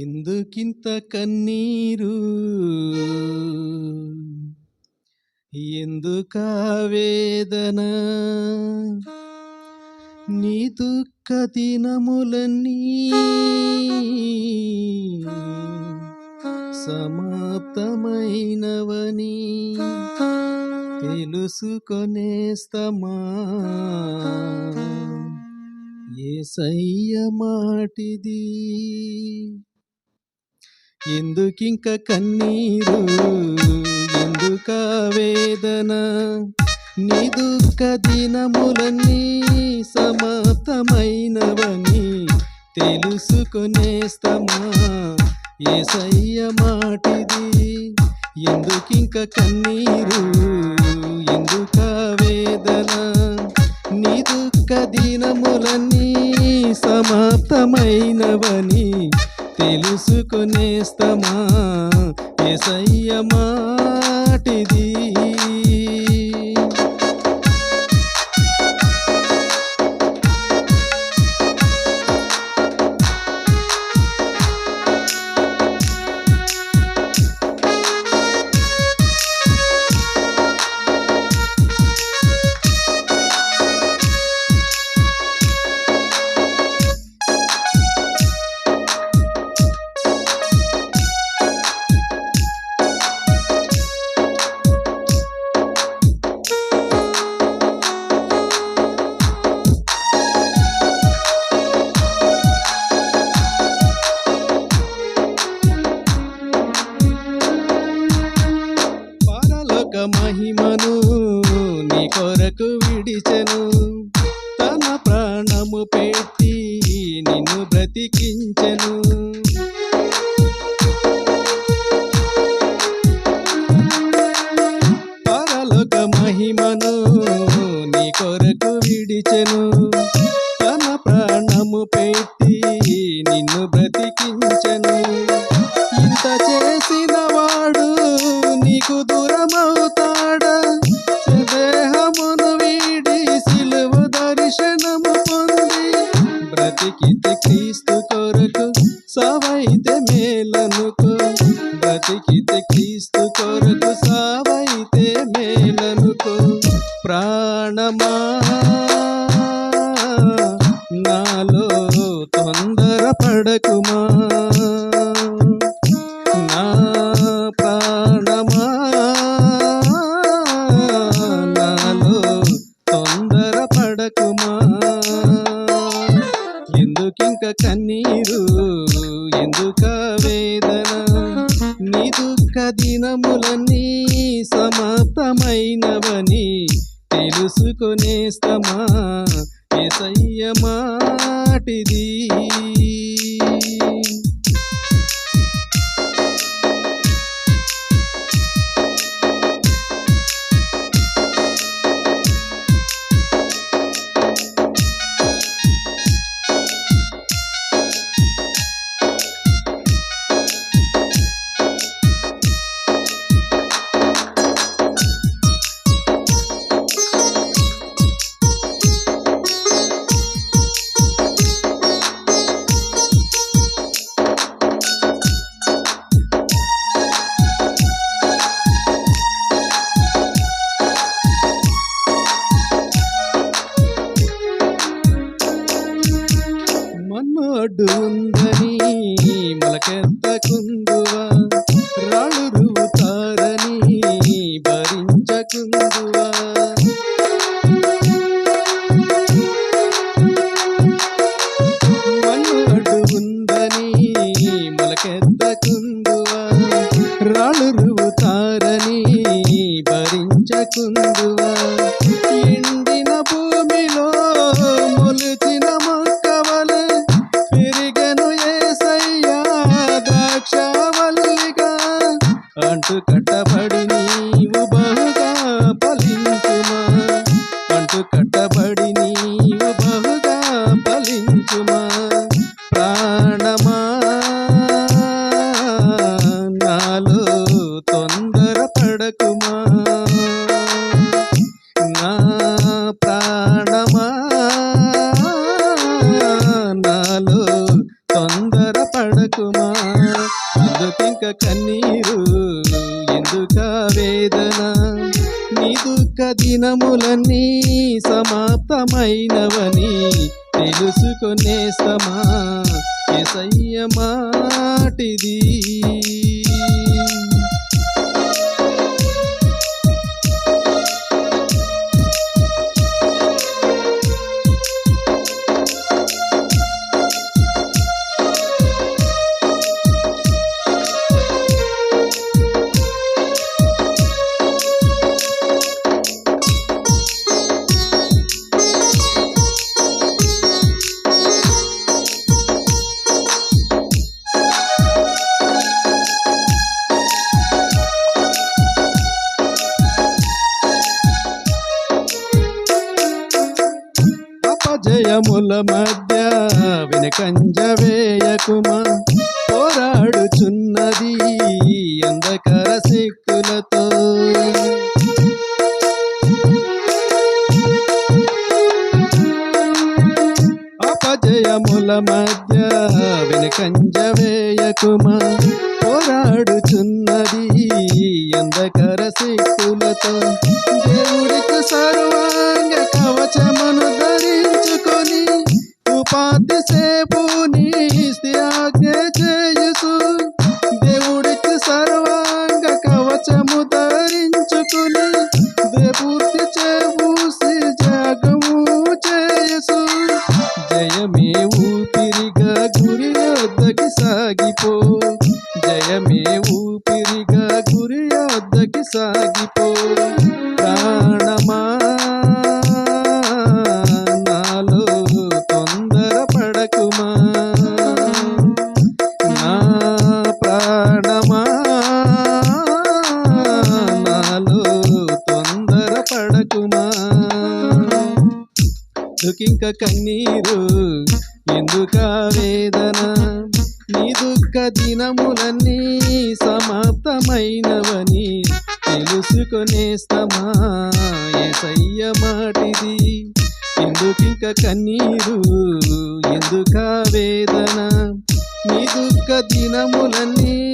ఎందుకింత కన్నీరు? ఎందుకా వేదన? నీ దుఃఖ దినములన్నీ సమాప్తమైనవని తెలుసుకొనేస్తమా ఏసయ్య మాటిది ఎందుకింక కన్నీరు? ఎందుక వేదన? నీ దుఃఖ దినములన్నీ సమాప్తమైనవని తెలుసుకునేస్తమా ఏసయ్య మాటిది. ఎందుకింక కన్నీరు? పరలోక మహిమను నీ కొరకు విడిచెను. తన ప్రాణము పెట్టి నిన్ను బ్రతికించెను. నీకు దూరమవుతాడా? దేహమును వీడి సిలువ దర్శనము పొంది బ్రతికితే క్రీస్తు కొరకు సవైతే మేలనుకో. బ్రతికితే క్రీస్తు కొరకు సవైతే మేలనుకో. ప్రాణమా నీ దినములన్నీ సమాప్తమైనవని తెలుసుకునేస్తమా ఎసయ్య మాటిది. మన్నోడు ఉందని మొలకెత్తకుందువా రాళ్ళు రువుతారని భరించకుందువా మన్నోడు ఉందని మొలకెత్తకుందువా రాళ్ళు రువుతారని భరించకుందువా అంటు కట్టబడి నీవు బహుగా ఫలించుమా? అంటు కట్టబడి నీవు బహుగా ఫలించుమా? ప్రాణమా? నాలో తొందర పడకుమా? నా ప్రాణమా? నాలో తొందర పడకుమా? ఎందుకింక కన్నీరు ఎందుక వేదన? నీ దుఃఖ దినములన్నీ సమాప్తమైనవని తెలుసుకునేస్తమా? ఎసయ్య మాటిది. అపజయముల మధ్య వెనకంజ వేయకుమా పోరాడుచున్నది అంధకర శక్తులతో. అపజయముల మధ్య వెనకంజ వేయకుమా పోరాడుచున్నది అంధకర శక్తులతో. గురి వద్దకి సాగిపో. జయమే ఊపిరిగా గురి వద్దకి సాగిపో. ప్రాణమా నాలో తొందర పడకుమా. నా ప్రాణమా నాలో తొందర పడకుమా. దుకింక కన్నీరు ఎందుక వేదన? నీ దుఃఖ దినములన్నీ సమాప్తమైనవని తెలుసుకొనేస్తమా ఏసయ్య మాటిది. ఎందుకింక కన్నీరు? ఎందుక వేదన? నీ దుఃఖ దినములన్నీ